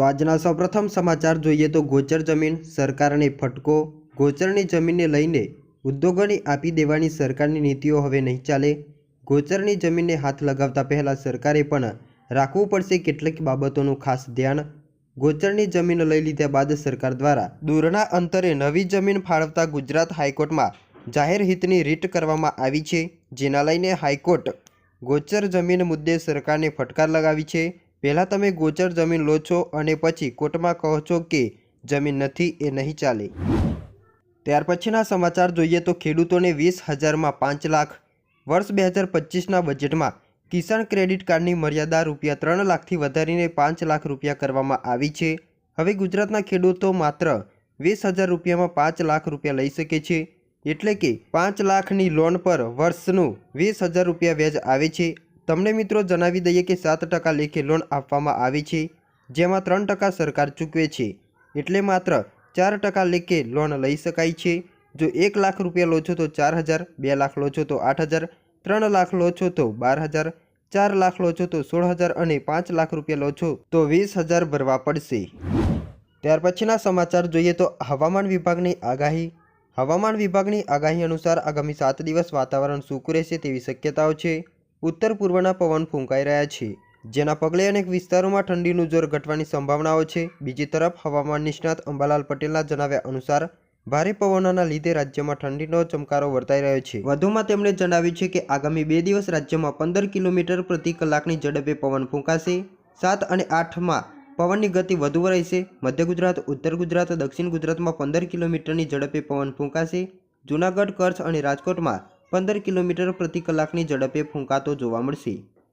તો આજના સૌપ્રથમ સમાચાર જોઈએ તો ગોચર જમીન, સરકારને ફટકો. ગોચરની જમીનને લઈને ઉદ્યોગોને આપી દેવાની સરકારની નીતિઓ હવે નહીં ચાલે. ગોચરની જમીનને હાથ લગાવતા પહેલાં સરકારે પણ રાખવું પડશે કેટલીક બાબતોનું ખાસ ધ્યાન. ગોચરની જમીન લઈ લીધા બાદ સરકાર દ્વારા દૂરના અંતરે નવી જમીન ફાળવતા ગુજરાત હાઈકોર્ટમાં જાહેર હિતની રીટ કરવામાં આવી છે, જેના લઈને હાઈકોર્ટ ગોચર જમીન મુદ્દે સરકારને ફટકાર લગાવી છે. પહેલાં તમે ગોચર જમીન લો છો અને પછી કોર્ટમાં કહો છો કે જમીન નથી, એ નહીં ચાલે. ત્યાર પછીના સમાચાર જોઈએ તો ખેડૂતોને વીસ હજારમાં પાંચ લાખ, વર્ષ બે હજાર પચીસના બજેટમાં કિસાન ક્રેડિટ કાર્ડની મર્યાદા રૂપિયા ત્રણ લાખથી વધારીને પાંચ લાખ રૂપિયા કરવામાં આવી છે. હવે ગુજરાતના ખેડૂતો માત્ર વીસ હજાર રૂપિયામાં પાંચ લાખ રૂપિયા લઈ શકે છે, એટલે કે પાંચ લાખની લોન પર વર્ષનું વીસ હજાર રૂપિયા વ્યાજ આવે છે. તમને મિત્રો જણાવી દઈએ કે સાત ટકા લેખે લોન આપવામાં આવે છે, જેમાં ત્રણ ટકા સરકાર ચૂકવે છે. એટલે માત્ર ચાર ટકા લેખે લોન લઈ શકાય છે. જો એક લાખ રૂપિયા લો છો તો ચાર હજાર, બે લાખ લો છો તો આઠ હજાર, ત્રણ લાખ લો છો તો બાર હજાર, ચાર લાખ લો છો તો સોળ હજાર અને પાંચ લાખ રૂપિયા લો છો તો વીસ હજાર ભરવા પડશે. ત્યાર પછીના સમાચાર જોઈએ તો હવામાન વિભાગની આગાહી. હવામાન વિભાગની આગાહી અનુસાર આગામી સાત દિવસ વાતાવરણ સૂકું રહેશે તેવી શક્યતાઓ છે. ઉત્તર પૂર્વના પવન ફૂંકાઈ રહ્યા છે, જેના પગલે અનેક વિસ્તારોમાં ઠંડીનું જોર ઘટવાની સંભાવનાઓ છે. બીજી તરફ, હવામાન નિષ્ણાત અંબાલાલ પટેલના જણાવ્યા અનુસાર, ભારે પવનોના લીધે રાજ્યમાં ઠંડીનો ચમકારો વર્તાઈ રહ્યો છે. વધુમાં તેમણે જણાવ્યું છે કે, આગામી બે દિવસ રાજ્યમાં પંદર કિલોમીટર પ્રતિ કલાકની ઝડપે પવન ફૂંકાશે. સાત અને આઠમાં પવનની ગતિ વધુ રહેશે. મધ્ય ગુજરાત, ઉત્તર ગુજરાત, દક્ષિણ ગુજરાતમાં પંદર કિલોમીટરની ઝડપે પવન ફૂંકાશે. જૂનાગઢ, કચ્છ અને રાજકોટમાં પંદર કિલોમીટર પ્રતિ કલાકની ઝડપે ફૂંકાતો જોવા મળશે.